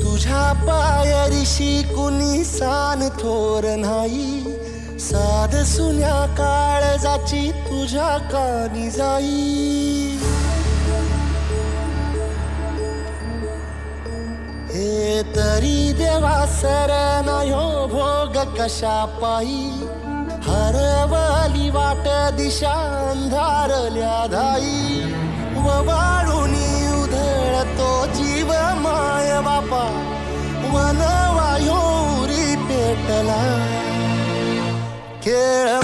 तुझ्या पायरीशी कुणी सान थोर नाही. साध सुन्या काळजाची तुझ्या कानी जाई. हे तरी देवा सरनायो भोग कशा पायी. हरवली वाट दिशा अंधारल्या धाई व bella che